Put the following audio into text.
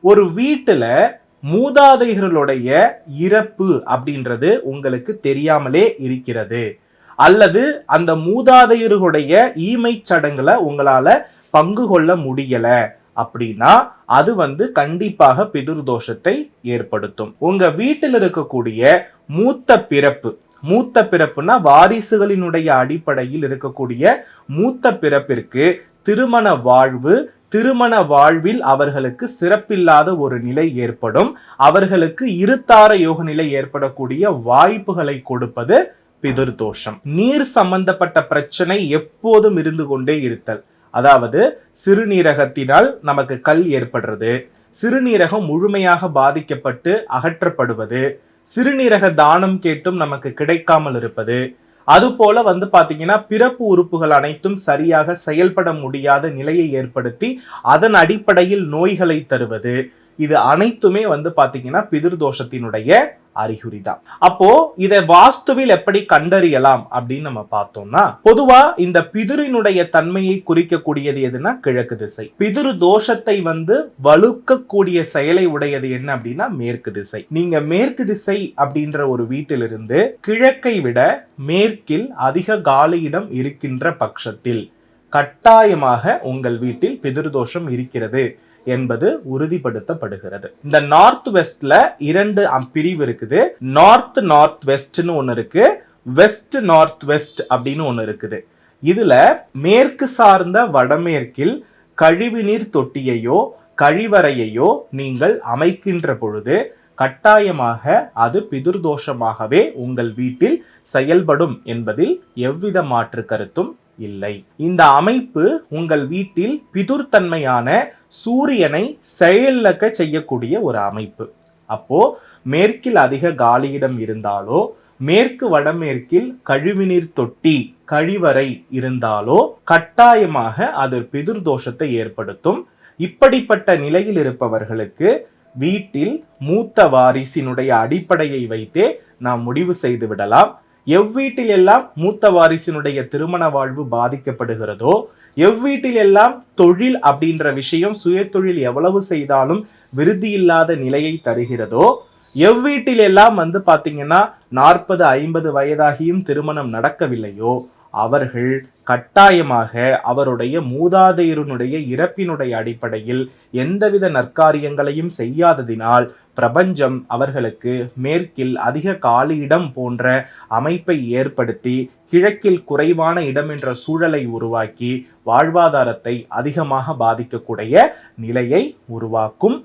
ஒரு வீட்டுல மூதாதையர்களுடைய இறப்பு அப்படின்றது உங்களுக்கு தெரியாமலே இருக்கிறது. அல்லது அந்த மூதாதையர்களுடைய ஈமை சடங்குல உங்களால பங்கு கொள்ள முடியல அப்படின்னா அது வந்து கண்டிப்பாக பிதுர்தோஷத்தை ஏற்படுத்தும். உங்க வீட்டில் இருக்கக்கூடிய மூத்த பிறப்பு மூத்த பிறப்புனா வாரிசுகளினுடைய அடிப்படையில் இருக்கக்கூடிய மூத்த பிறப்பிற்கு திருமண வாழ்வு திருமண வாழ்வில் அவர்களுக்கு சிறப்பில்லாத ஒரு நிலை ஏற்படும். அவர்களுக்கு இருத்தார யோக நிலை ஏற்படக்கூடிய வாய்ப்புகளை கொடுப்பது பிதிர்தோஷம். நீர் சம்பந்தப்பட்ட பிரச்சனை எப்போதும் இருந்து கொண்டே இருத்தல். அதாவது சிறுநீரகத்தினால் நமக்கு கல் ஏற்படுறது. சிறுநீரகம் முழுமையாக பாதிக்கப்பட்டு அகற்றப்படுவது. சிறுநீரக தானம் கேட்டும் நமக்கு கிடைக்காமல் இருப்பது. அதுபோல வந்து பார்த்தீங்கன்னா பிறப்பு உறுப்புகள் அனைத்தும் சரியாக செயல்பட முடியாத நிலையை ஏற்படுத்தி அதன் அடிப்படையில் நோய்களை தருவது. இது அனைத்துமே வந்து பார்த்தீங்கன்னா பிதிர்தோஷத்தினுடைய அறிகுறி தான் அப்போ இதை வாஸ்துவில் எப்படி கண்டறியலாம் அப்படின்னு நம்ம பார்த்தோம்னா பொதுவா இந்த பிதிரினுடைய தன்மையை குறிக்கக்கூடியது எதுனா கிழக்கு திசை. பிதிரு தோஷத்தை வந்து வலுக்கக்கூடிய செயலை உடையது என்ன அப்படின்னா மேற்கு திசை. நீங்க மேற்கு திசை அப்படின்ற ஒரு வீட்டிலிருந்து கிழக்கை விட மேற்கில் அதிக காலியிடம் இருக்கின்ற பட்சத்தில் கட்டாயமாக உங்கள் வீட்டில் பிதிர்தோஷம் இருக்கிறது. என்பது உறுதிப்படுத்தப்படுகிறது. இந்த நார்த் வெஸ்ட்ல இரண்டு பிரிவு இருக்குது. நார்த் நார்த் வெஸ்ட்னு ஒன்னு இருக்கு. வெஸ்ட் நார்த் வெஸ்ட் அப்படின்னு ஒன்னு இருக்குது. இதுல மேற்கு சார்ந்த வடமேற்கில் கழிவுநீர் தொட்டியையோ கழிவறையையோ நீங்கள் அமைக்கின்ற பொழுது கட்டாயமாக அது பிதுர்தோஷமாகவே உங்கள் வீட்டில் செயல்படும் என்பதில் எவ்வித மாற்று கருத்தும் இல்லை. இந்த அமைப்பு உங்கள் வீட்டில் பிதுர்த்தன்மையான சூரியனை செயலிழக்க செய்யக்கூடிய ஒரு அமைப்பு. அப்போ மேற்கில் அதிக காலியிடம் இருந்தாலோ மேற்கு வடமேற்கில் கழிவுநீர் தொட்டி கழிவறை இருந்தாலோ கட்டாயமாக அது பிதுர்தோஷத்தை ஏற்படுத்தும். இப்படிப்பட்ட நிலையில் இருப்பவர்களுக்கு வீட்டில் மூத்த வாரிசினுடைய அடிப்படையை வைத்தே நாம் முடிவு செய்து விடலாம். எவ்வீட்டில் எல்லாம் மூத்த வாரிசினுடைய திருமண வாழ்வு பாதிக்கப்படுகிறதோ எவ்வீட்டில் எல்லாம் தொழில் அப்படின்ற விஷயம் சுயதொழில் எவ்வளவு செய்தாலும் விருதி இல்லாத நிலையை தருகிறதோ எவ்வீட்டில் எல்லாம் வந்து பாத்தீங்கன்னா நாற்பது ஐம்பது வயதாகியும் திருமணம் நடக்கவில்லையோ அவர்கள் கட்டாயமாக அவருடைய மூதாதையருனுடைய இறப்பினுடைய அடிப்படையில் எந்தவித நற்காரியங்களையும் செய்யாததினால் பிரபஞ்சம் அவர்களுக்கு மேற்கில் அதிக காலியிடம் போன்ற அமைப்பை ஏற்படுத்தி கிழக்கில் குறைவான இடம் என்ற சூழலை உருவாக்கி வாழ்வாதாரத்தை அதிகமாக பாதிக்கக்கூடிய நிலையை உருவாக்கும்